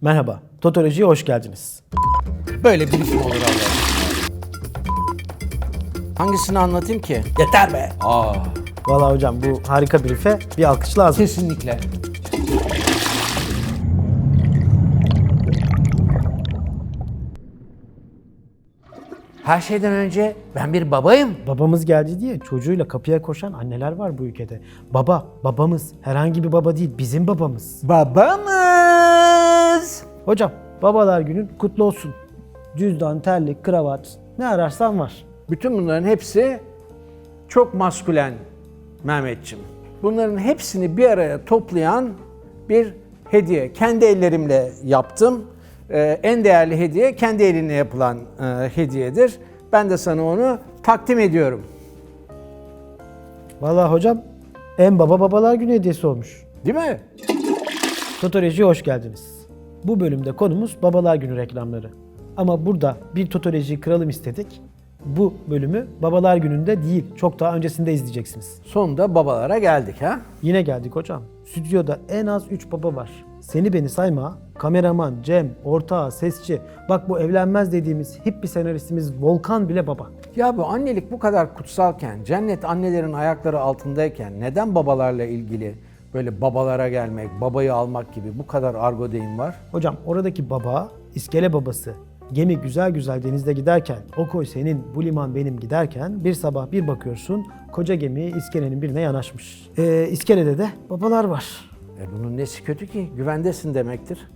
Merhaba, Totoloji'ye hoş geldiniz. Böyle bir film olur Allah'ım. Hangisini anlatayım ki? Yeter be. Aa, Valla hocam bu harika bir rife bir alkış lazım. kesinlikle. Her şeyden önce ben bir babayım. Babamız geldi diye çocuğuyla kapıya koşan anneler var bu ülkede. Baba, babamız herhangi bir baba değil, bizim babamız. Babamız. Hocam, babalar günün kutlu olsun. Cüzdan, terlik, kravat, ne ararsan var. Bütün bunların hepsi çok maskülen Mehmetçim. Bunların hepsini bir araya toplayan bir hediye. Kendi ellerimle yaptım. Ee, en değerli hediye kendi elinle yapılan e, hediyedir. Ben de sana onu takdim ediyorum. Valla hocam en baba babalar günü hediyesi olmuş. Değil mi? Totoloji'ye hoş geldiniz. Bu bölümde konumuz babalar günü reklamları. Ama burada bir totolojiyi kıralım istedik. Bu bölümü babalar gününde değil, çok daha öncesinde izleyeceksiniz. Sonunda babalara geldik ha. Yine geldik hocam. Stüdyoda en az 3 baba var. Seni beni sayma, kameraman, Cem, ortağı, sesçi. Bak bu evlenmez dediğimiz hippi senaristimiz Volkan bile baba. Ya bu annelik bu kadar kutsalken, cennet annelerin ayakları altındayken neden babalarla ilgili böyle babalara gelmek, babayı almak gibi bu kadar argo deyim var? Hocam oradaki baba, iskele babası. Gemi güzel güzel denizde giderken, o koy senin, bu liman benim giderken bir sabah bir bakıyorsun koca gemi iskelenin birine yanaşmış. Ee, iskelede de babalar var. E bunun nesi kötü ki? Güvendesin demektir.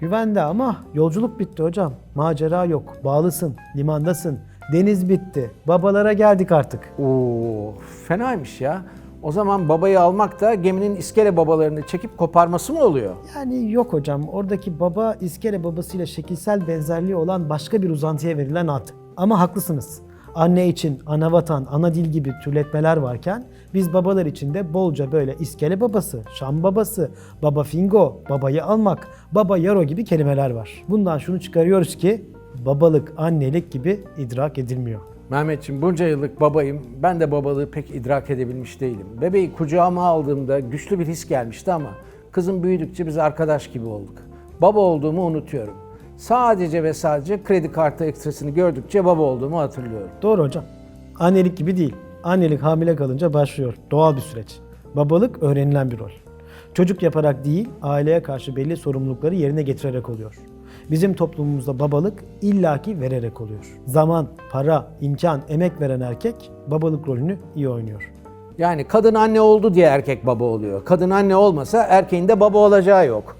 Güvende ama yolculuk bitti hocam. Macera yok, bağlısın, limandasın. Deniz bitti. Babalara geldik artık. Oo, fenaymış ya. O zaman babayı almak da geminin iskele babalarını çekip koparması mı oluyor? Yani yok hocam. Oradaki baba iskele babasıyla şekilsel benzerliği olan başka bir uzantıya verilen ad. Ama haklısınız. Anne için ana vatan, ana dil gibi türletmeler varken biz babalar için de bolca böyle iskele babası, şam babası, baba fingo, babayı almak, baba yaro gibi kelimeler var. Bundan şunu çıkarıyoruz ki babalık, annelik gibi idrak edilmiyor. Mehmetciğim bunca yıllık babayım. Ben de babalığı pek idrak edebilmiş değilim. Bebeği kucağıma aldığımda güçlü bir his gelmişti ama kızım büyüdükçe biz arkadaş gibi olduk. Baba olduğumu unutuyorum. Sadece ve sadece kredi kartı ekstrasını gördükçe baba olduğumu hatırlıyorum. Doğru hocam. Annelik gibi değil. Annelik hamile kalınca başlıyor. Doğal bir süreç. Babalık öğrenilen bir rol. Çocuk yaparak değil, aileye karşı belli sorumlulukları yerine getirerek oluyor. Bizim toplumumuzda babalık illaki vererek oluyor. Zaman, para, imkan, emek veren erkek babalık rolünü iyi oynuyor. Yani kadın anne oldu diye erkek baba oluyor. Kadın anne olmasa erkeğin de baba olacağı yok.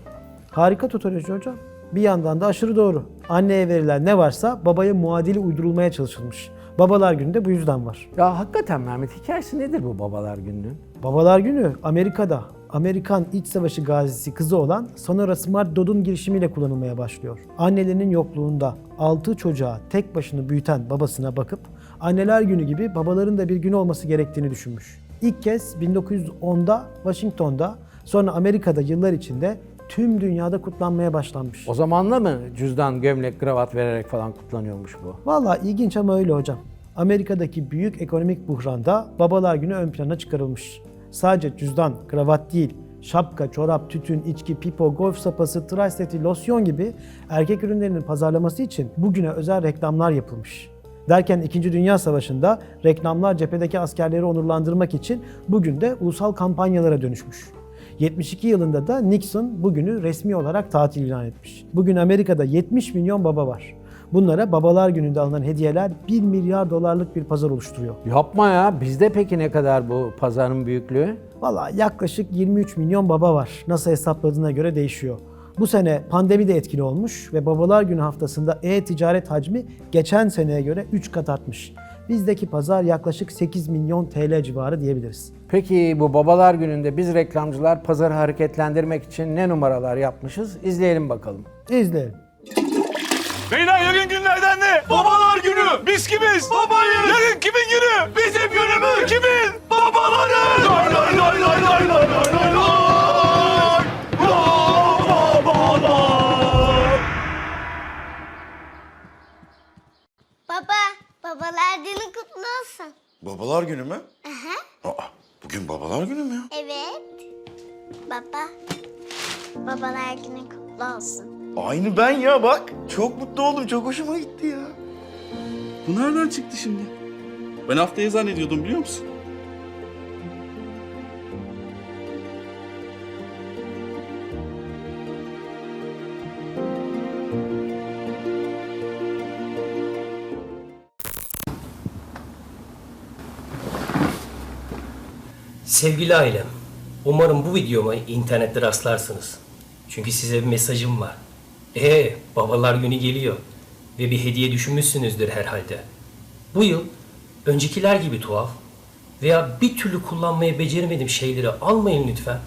Harika totoloji hocam. Bir yandan da aşırı doğru. Anneye verilen ne varsa babaya muadili uydurulmaya çalışılmış. Babalar günü de bu yüzden var. Ya hakikaten Mehmet hikayesi nedir bu babalar gününün? Babalar Günü Amerika'da Amerikan İç Savaşı gazisi kızı olan Sonora Smart Dodd'un girişimiyle kullanılmaya başlıyor. Annelerinin yokluğunda 6 çocuğa tek başına büyüten babasına bakıp anneler günü gibi babaların da bir günü olması gerektiğini düşünmüş. İlk kez 1910'da Washington'da sonra Amerika'da yıllar içinde tüm dünyada kutlanmaya başlanmış. O zamanla mı cüzdan, gömlek, kravat vererek falan kutlanıyormuş bu? Vallahi ilginç ama öyle hocam. Amerika'daki büyük ekonomik buhranda babalar günü ön plana çıkarılmış. Sadece cüzdan, kravat değil, şapka, çorap, tütün, içki, pipo, golf sapası, tıraş seti, losyon gibi erkek ürünlerinin pazarlaması için bugüne özel reklamlar yapılmış. Derken 2. Dünya Savaşı'nda reklamlar cephedeki askerleri onurlandırmak için bugün de ulusal kampanyalara dönüşmüş. 72 yılında da Nixon bugünü resmi olarak tatil ilan etmiş. Bugün Amerika'da 70 milyon baba var. Bunlara babalar gününde alınan hediyeler 1 milyar dolarlık bir pazar oluşturuyor. Yapma ya. Bizde peki ne kadar bu pazarın büyüklüğü? Valla yaklaşık 23 milyon baba var. Nasıl hesapladığına göre değişiyor. Bu sene pandemi de etkili olmuş ve babalar günü haftasında e-ticaret hacmi geçen seneye göre 3 kat artmış. Bizdeki pazar yaklaşık 8 milyon TL civarı diyebiliriz. Peki bu babalar gününde biz reklamcılar pazarı hareketlendirmek için ne numaralar yapmışız? İzleyelim bakalım. İzleyelim. Beyler yarın günlerden ne? Babalar günü. Biz kimiz? Babayız. Yarın kimin günü? Bizim günümüz. Kimin? Babaların. Lay lay lay lay lay lay lay lay lay. Ya babalar. Baba, babalar günü kutlu olsun. Babalar günü mü? Aa, bugün babalar günü mü ya? Evet. Baba, babalar günü kutlu olsun. Aynı ben ya bak. Çok mutlu oldum. Çok hoşuma gitti ya. Bu nereden çıktı şimdi? Ben haftaya zannediyordum biliyor musun? Sevgili ailem, umarım bu videoma internette rastlarsınız. Çünkü size bir mesajım var. Ee, babalar günü geliyor ve bir hediye düşünmüşsünüzdür herhalde. Bu yıl öncekiler gibi tuhaf veya bir türlü kullanmayı beceremediğim şeyleri almayın lütfen.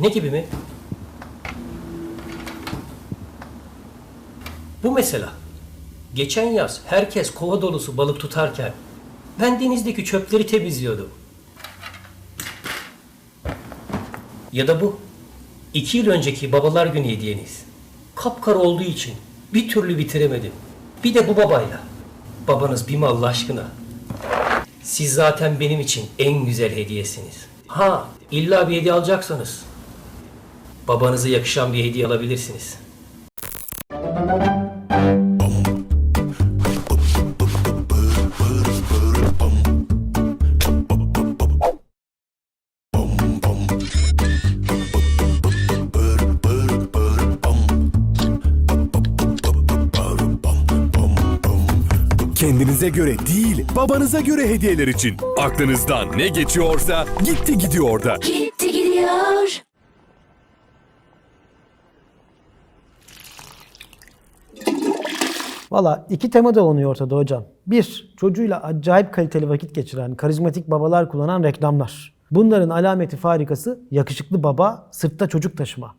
Ne gibi mi? Bu mesela. Geçen yaz herkes kova dolusu balık tutarken ben denizdeki çöpleri temizliyordum. Ya da bu. iki yıl önceki babalar günü hediyeniz. Kapkara olduğu için bir türlü bitiremedim. Bir de bu babayla. Babanız bir mi Allah aşkına? Siz zaten benim için en güzel hediyesiniz. Ha, illa bir hediye alacaksanız. Babanıza yakışan bir hediye alabilirsiniz. Kendinize göre değil, babanıza göre hediyeler için. Aklınızdan ne geçiyorsa gitti gidiyor da. Gitti gidiyor. Valla iki tema dolanıyor ortada hocam. Bir, çocuğuyla acayip kaliteli vakit geçiren, karizmatik babalar kullanan reklamlar. Bunların alameti farikası yakışıklı baba, sırtta çocuk taşıma.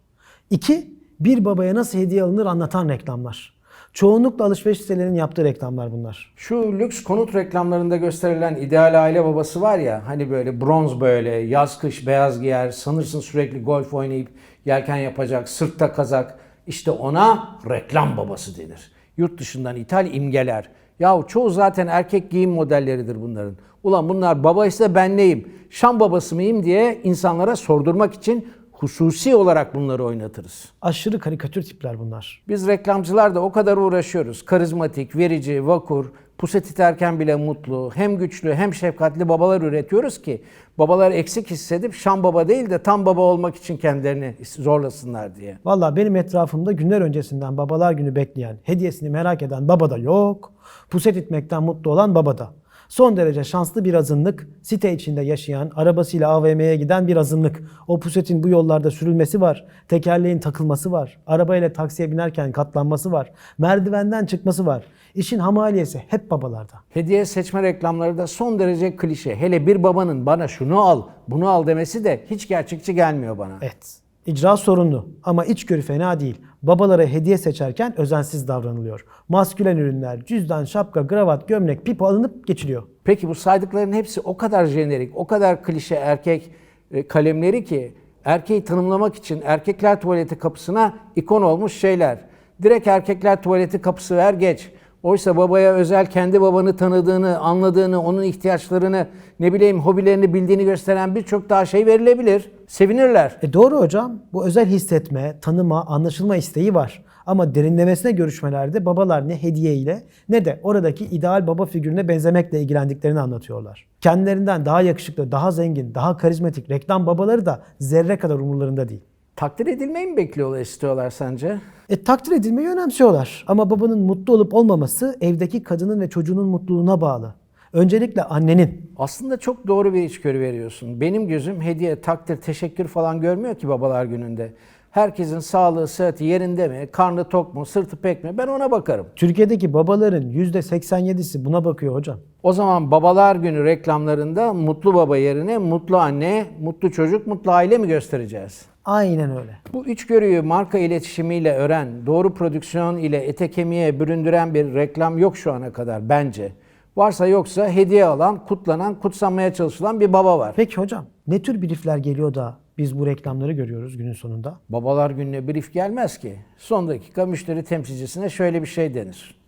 İki, bir babaya nasıl hediye alınır anlatan reklamlar. Çoğunlukla alışveriş sitelerinin yaptığı reklamlar bunlar. Şu lüks konut reklamlarında gösterilen ideal aile babası var ya hani böyle bronz böyle yaz kış beyaz giyer sanırsın sürekli golf oynayıp yelken yapacak sırtta kazak işte ona reklam babası denir. Yurt dışından ithal imgeler. Yahu çoğu zaten erkek giyim modelleridir bunların. Ulan bunlar baba ise ben neyim? Şam babası mıyım diye insanlara sordurmak için hususi olarak bunları oynatırız. Aşırı karikatür tipler bunlar. Biz reklamcılar da o kadar uğraşıyoruz. Karizmatik, verici, vakur, puse titerken bile mutlu, hem güçlü hem şefkatli babalar üretiyoruz ki babalar eksik hissedip şam baba değil de tam baba olmak için kendilerini zorlasınlar diye. Valla benim etrafımda günler öncesinden babalar günü bekleyen, hediyesini merak eden baba da yok. Puset itmekten mutlu olan baba da. Son derece şanslı bir azınlık, site içinde yaşayan, arabasıyla AVM'ye giden bir azınlık. O pusetin bu yollarda sürülmesi var, tekerleğin takılması var, arabayla taksiye binerken katlanması var, merdivenden çıkması var. İşin hamaliyesi hep babalarda. Hediye seçme reklamları da son derece klişe. Hele bir babanın bana şunu al, bunu al demesi de hiç gerçekçi gelmiyor bana. Evet. İcra sorunlu ama içgörü fena değil. Babalara hediye seçerken özensiz davranılıyor. Maskülen ürünler, cüzdan, şapka, kravat, gömlek, pipo alınıp geçiliyor. Peki bu saydıkların hepsi o kadar jenerik, o kadar klişe erkek e, kalemleri ki erkeği tanımlamak için erkekler tuvaleti kapısına ikon olmuş şeyler. Direkt erkekler tuvaleti kapısı ver geç. Oysa babaya özel kendi babanı tanıdığını, anladığını, onun ihtiyaçlarını, ne bileyim hobilerini bildiğini gösteren birçok daha şey verilebilir. Sevinirler. E doğru hocam. Bu özel hissetme, tanıma, anlaşılma isteği var. Ama derinlemesine görüşmelerde babalar ne hediye ne de oradaki ideal baba figürüne benzemekle ilgilendiklerini anlatıyorlar. Kendilerinden daha yakışıklı, daha zengin, daha karizmatik reklam babaları da zerre kadar umurlarında değil. Takdir edilmeyi mi bekliyorlar, istiyorlar sence? E, takdir edilmeyi önemsiyorlar. Ama babanın mutlu olup olmaması evdeki kadının ve çocuğunun mutluluğuna bağlı. Öncelikle annenin. Aslında çok doğru bir içgörü veriyorsun. Benim gözüm hediye, takdir, teşekkür falan görmüyor ki babalar gününde. Herkesin sağlığı, sıhhati yerinde mi, karnı tok mu, sırtı pek mi ben ona bakarım. Türkiye'deki babaların %87'si buna bakıyor hocam. O zaman babalar günü reklamlarında mutlu baba yerine mutlu anne, mutlu çocuk, mutlu aile mi göstereceğiz? Aynen öyle. Bu içgörüyü marka iletişimiyle öğren, doğru prodüksiyon ile ete kemiğe büründüren bir reklam yok şu ana kadar bence. Varsa yoksa hediye alan, kutlanan, kutsanmaya çalışılan bir baba var. Peki hocam ne tür briefler geliyor da biz bu reklamları görüyoruz günün sonunda? Babalar gününe brief gelmez ki. Son dakika müşteri temsilcisine şöyle bir şey denir.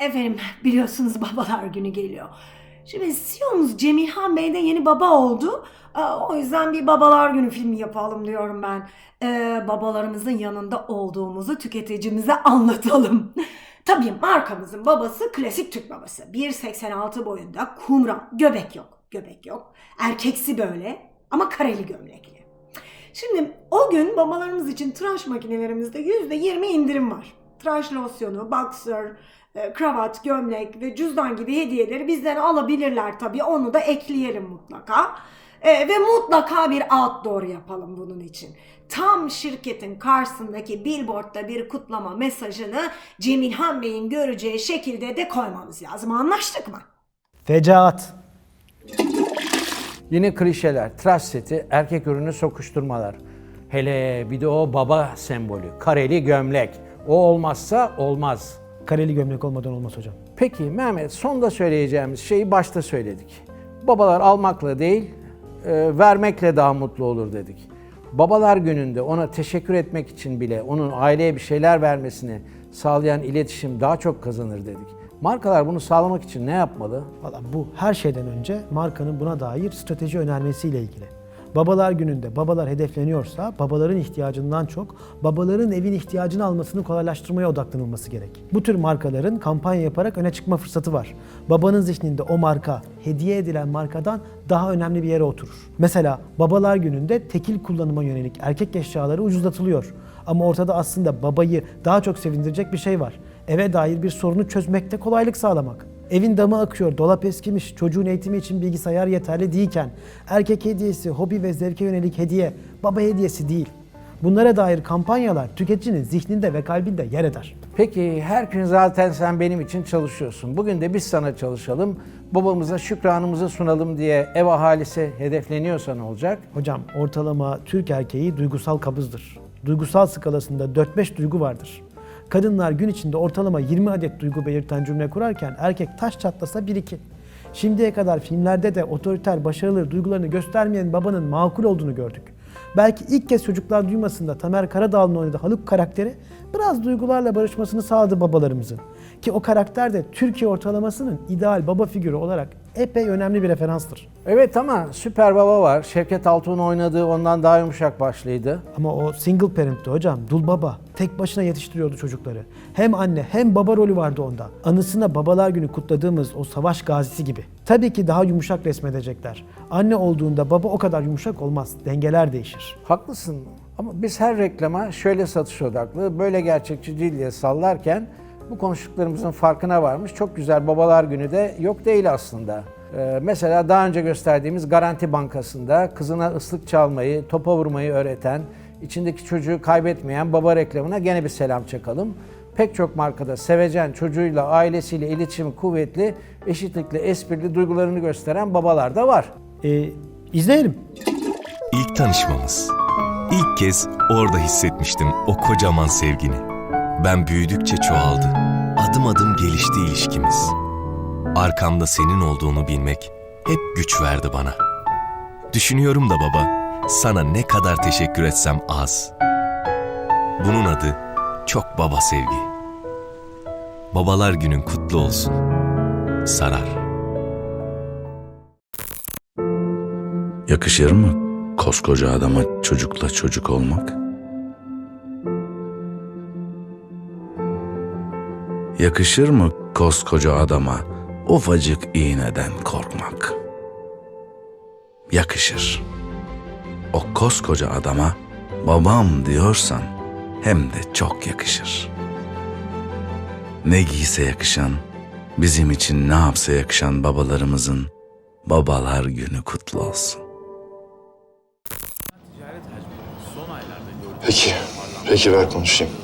Efendim biliyorsunuz babalar günü geliyor. Şimdi CEO'muz Cemilhan Bey de yeni baba oldu. Ee, O yüzden bir babalar günü filmi yapalım diyorum ben. Ee, babalarımızın yanında olduğumuzu tüketicimize anlatalım. Tabii markamızın babası klasik Türk babası. 1.86 boyunda kumral. Göbek yok. Göbek yok. Erkeksi böyle ama kareli gömlekli. Şimdi o gün babalarımız için tıraş makinelerimizde %20 indirim var. Tıraş losyonu, boxer, e, kravat, gömlek ve cüzdan gibi hediyeleri bizden alabilirler tabii. Onu da ekleyelim mutlaka. E, ve mutlaka bir outdoor yapalım bunun için. Tam şirketin karşısındaki billboardda bir kutlama mesajını Cemilhan Bey'in göreceği şekilde de koymamız lazım. Anlaştık mı? Fecaat. Yine klişeler, tıraş seti, erkek ürünü sokuşturmalar. Hele bir de o baba sembolü, kareli gömlek. O olmazsa olmaz. Kareli gömlek olmadan olmaz hocam. Peki Mehmet, sonda söyleyeceğimiz şeyi başta söyledik. Babalar almakla değil, e, vermekle daha mutlu olur dedik. Babalar gününde ona teşekkür etmek için bile onun aileye bir şeyler vermesini sağlayan iletişim daha çok kazanır dedik. Markalar bunu sağlamak için ne yapmalı? Valla bu her şeyden önce markanın buna dair strateji önermesiyle ilgili. Babalar gününde babalar hedefleniyorsa babaların ihtiyacından çok babaların evin ihtiyacını almasını kolaylaştırmaya odaklanılması gerek. Bu tür markaların kampanya yaparak öne çıkma fırsatı var. Babanın zihninde o marka hediye edilen markadan daha önemli bir yere oturur. Mesela babalar gününde tekil kullanıma yönelik erkek eşyaları ucuzlatılıyor. Ama ortada aslında babayı daha çok sevindirecek bir şey var. Eve dair bir sorunu çözmekte kolaylık sağlamak. Evin damı akıyor, dolap eskimiş, çocuğun eğitimi için bilgisayar yeterli değilken erkek hediyesi, hobi ve zevke yönelik hediye, baba hediyesi değil. Bunlara dair kampanyalar tüketicinin zihninde ve kalbinde yer eder. Peki her gün zaten sen benim için çalışıyorsun. Bugün de biz sana çalışalım. Babamıza şükranımızı sunalım diye ev ahalisi hedefleniyorsa ne olacak? Hocam ortalama Türk erkeği duygusal kabızdır. Duygusal skalasında 4-5 duygu vardır. Kadınlar gün içinde ortalama 20 adet duygu belirten cümle kurarken erkek taş çatlasa 1-2. Şimdiye kadar filmlerde de otoriter, başarılı duygularını göstermeyen babanın makul olduğunu gördük. Belki ilk kez çocuklar duymasında Tamer Karadağlı'nın oynadığı Haluk karakteri biraz duygularla barışmasını sağladı babalarımızın. Ki o karakter de Türkiye ortalamasının ideal baba figürü olarak epey önemli bir referanstır. Evet ama Süper Baba var. Şevket Altun'un oynadığı ondan daha yumuşak başlıydı. Ama o single parent'ti hocam. Dul baba. Tek başına yetiştiriyordu çocukları. Hem anne hem baba rolü vardı onda. Anısına babalar günü kutladığımız o savaş gazisi gibi. Tabii ki daha yumuşak resmedecekler. Anne olduğunda baba o kadar yumuşak olmaz. Dengeler değişir. Haklısın ama biz her reklama şöyle satış odaklı, böyle gerçekçi değil diye sallarken bu konuştuklarımızın farkına varmış. Çok güzel babalar günü de yok değil aslında. Ee, mesela daha önce gösterdiğimiz Garanti Bankası'nda kızına ıslık çalmayı, topa vurmayı öğreten, içindeki çocuğu kaybetmeyen baba reklamına gene bir selam çakalım. Pek çok markada sevecen çocuğuyla, ailesiyle iletişimi kuvvetli, eşitlikle esprili duygularını gösteren babalar da var. Ee, izleyelim. İlk tanışmamız. İlk kez orada hissetmiştim o kocaman sevgini. Ben büyüdükçe çoğaldı. Adım adım gelişti ilişkimiz. Arkamda senin olduğunu bilmek hep güç verdi bana. Düşünüyorum da baba, sana ne kadar teşekkür etsem az. Bunun adı çok baba sevgi. Babalar günün kutlu olsun. Sarar. Yakışır mı koskoca adama çocukla çocuk olmak? Yakışır mı koskoca adama ufacık iğneden korkmak? Yakışır. O koskoca adama babam diyorsan hem de çok yakışır. Ne giyse yakışan, bizim için ne yapsa yakışan babalarımızın babalar günü kutlu olsun. Peki, peki ver konuşayım.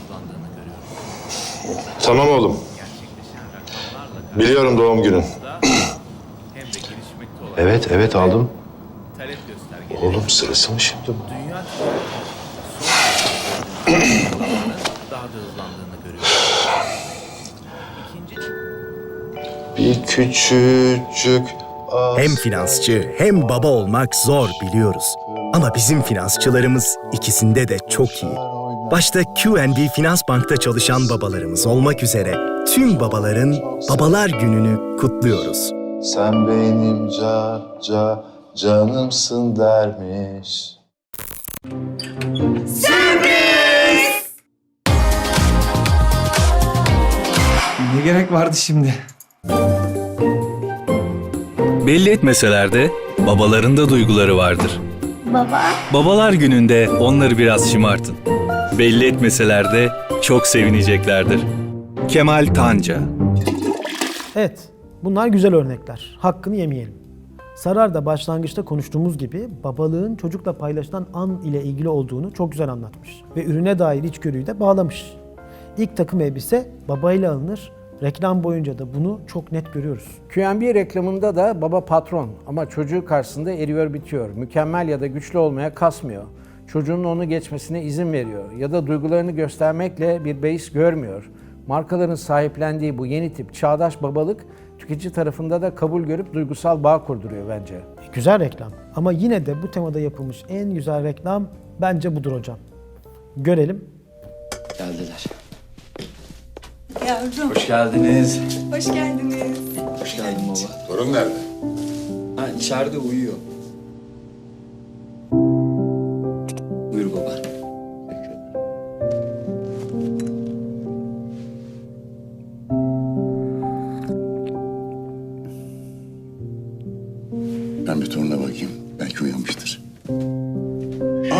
Tamam oğlum. Biliyorum doğum günün. evet, evet aldım. Oğlum sırası mı şimdi bu? Bir küçücük Hem finansçı hem baba olmak zor biliyoruz. Ama bizim finansçılarımız ikisinde de çok iyi. Başta QNB Finans Bank'ta çalışan babalarımız olmak üzere tüm babaların Babalar Günü'nü kutluyoruz. Sen benim ca ca canımsın dermiş. Ne gerek vardı şimdi? Belli etmeseler de babaların da duyguları vardır. Baba. Babalar gününde onları biraz şımartın. Belli etmeseler de çok sevineceklerdir. Kemal Tanca Evet, bunlar güzel örnekler. Hakkını yemeyelim. Sarar da başlangıçta konuştuğumuz gibi babalığın çocukla paylaşılan an ile ilgili olduğunu çok güzel anlatmış. Ve ürüne dair içgörüyü de bağlamış. İlk takım elbise babayla alınır. Reklam boyunca da bunu çok net görüyoruz. QNB reklamında da baba patron ama çocuğu karşısında eriyor bitiyor. Mükemmel ya da güçlü olmaya kasmıyor. Çocuğun onu geçmesine izin veriyor ya da duygularını göstermekle bir beis görmüyor. Markaların sahiplendiği bu yeni tip çağdaş babalık tüketici tarafında da kabul görüp duygusal bağ kurduruyor bence. Güzel reklam. Ama yine de bu temada yapılmış en güzel reklam bence budur hocam. Görelim. Geldiler. Yavrum, Hoş geldiniz. hoş geldiniz. Hoş geldin baba. Torun nerede? Ha içeride uyuyor.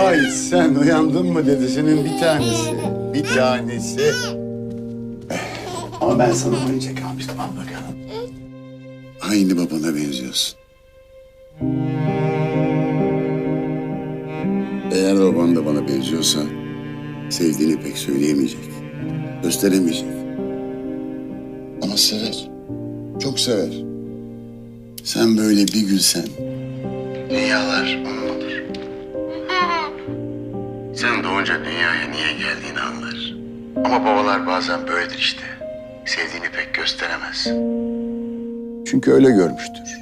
Ay sen uyandın mı dedesinin bir tanesi. Bir tanesi. Ama ben sana oyuncak almıştım. Al bakalım. Aynı babana benziyorsun. Eğer baban da bana benziyorsa sevdiğini pek söyleyemeyecek. Gösteremeyecek. Ama sever. Çok sever. Sen böyle bir gülsen dünyalar onun Sen doğunca dünyaya niye geldiğini anlar. Ama babalar bazen böyledir işte. Sevdiğini pek gösteremez. Çünkü öyle görmüştür.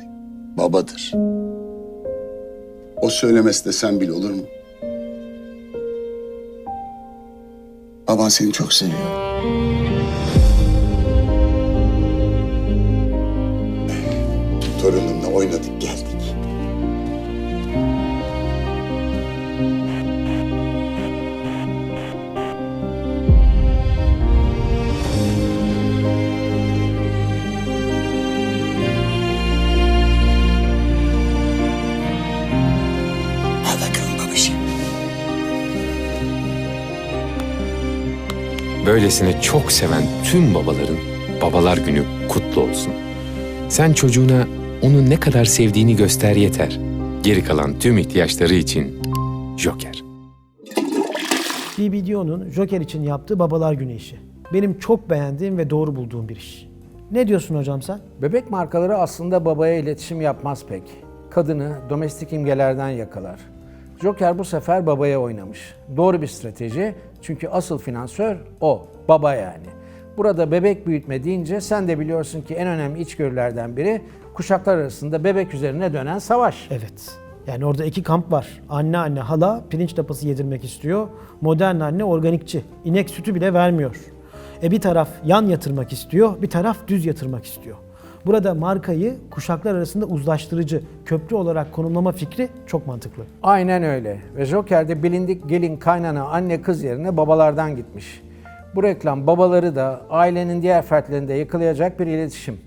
Babadır. O söylemesi de sen bil olur mu? Baban seni çok seviyor. Torunumla oynadık geldik. Böylesine çok seven tüm babaların babalar günü kutlu olsun. Sen çocuğuna onu ne kadar sevdiğini göster yeter. Geri kalan tüm ihtiyaçları için Joker. BBDO'nun Joker için yaptığı Babalar Günü işi. Benim çok beğendiğim ve doğru bulduğum bir iş. Ne diyorsun hocam sen? Bebek markaları aslında babaya iletişim yapmaz pek. Kadını domestik imgelerden yakalar. Joker bu sefer babaya oynamış. Doğru bir strateji çünkü asıl finansör o, baba yani. Burada bebek büyütme deyince sen de biliyorsun ki en önemli içgörülerden biri kuşaklar arasında bebek üzerine dönen savaş. Evet. Yani orada iki kamp var. Anne anne hala pirinç lapası yedirmek istiyor. Modern anne organikçi. İnek sütü bile vermiyor. E bir taraf yan yatırmak istiyor, bir taraf düz yatırmak istiyor. Burada markayı kuşaklar arasında uzlaştırıcı, köprü olarak konumlama fikri çok mantıklı. Aynen öyle. Ve Joker'de bilindik gelin, kaynana, anne, kız yerine babalardan gitmiş. Bu reklam babaları da ailenin diğer fertlerini de yakalayacak bir iletişim.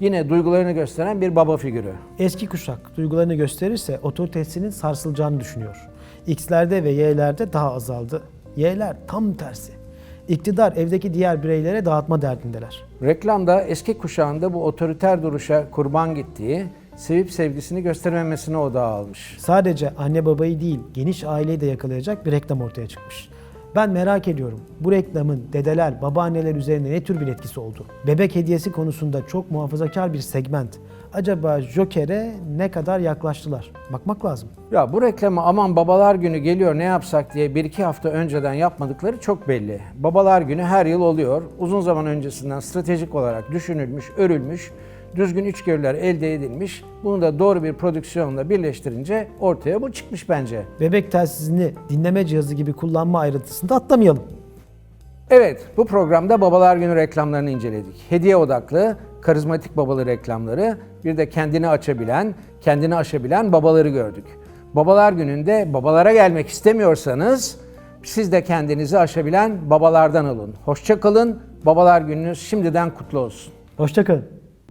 Yine duygularını gösteren bir baba figürü. Eski kuşak duygularını gösterirse otoritesinin sarsılacağını düşünüyor. X'lerde ve Y'lerde daha azaldı. Y'ler tam tersi. İktidar evdeki diğer bireylere dağıtma derdindeler. Reklamda eski kuşağında bu otoriter duruşa kurban gittiği, sevip sevgisini göstermemesine odağa almış. Sadece anne babayı değil geniş aileyi de yakalayacak bir reklam ortaya çıkmış. Ben merak ediyorum bu reklamın dedeler, babaanneler üzerine ne tür bir etkisi oldu? Bebek hediyesi konusunda çok muhafazakar bir segment. Acaba Joker'e ne kadar yaklaştılar? Bakmak lazım. Ya bu reklamı aman babalar günü geliyor ne yapsak diye bir iki hafta önceden yapmadıkları çok belli. Babalar günü her yıl oluyor. Uzun zaman öncesinden stratejik olarak düşünülmüş, örülmüş, düzgün içgörüler elde edilmiş. Bunu da doğru bir prodüksiyonla birleştirince ortaya bu çıkmış bence. Bebek telsizini dinleme cihazı gibi kullanma ayrıntısını da atlamayalım. Evet, bu programda Babalar Günü reklamlarını inceledik. Hediye odaklı, karizmatik babalı reklamları, bir de kendini açabilen, kendini aşabilen babaları gördük. Babalar Günü'nde babalara gelmek istemiyorsanız siz de kendinizi aşabilen babalardan olun. Hoşça kalın. Babalar Gününüz şimdiden kutlu olsun. Hoşçakalın.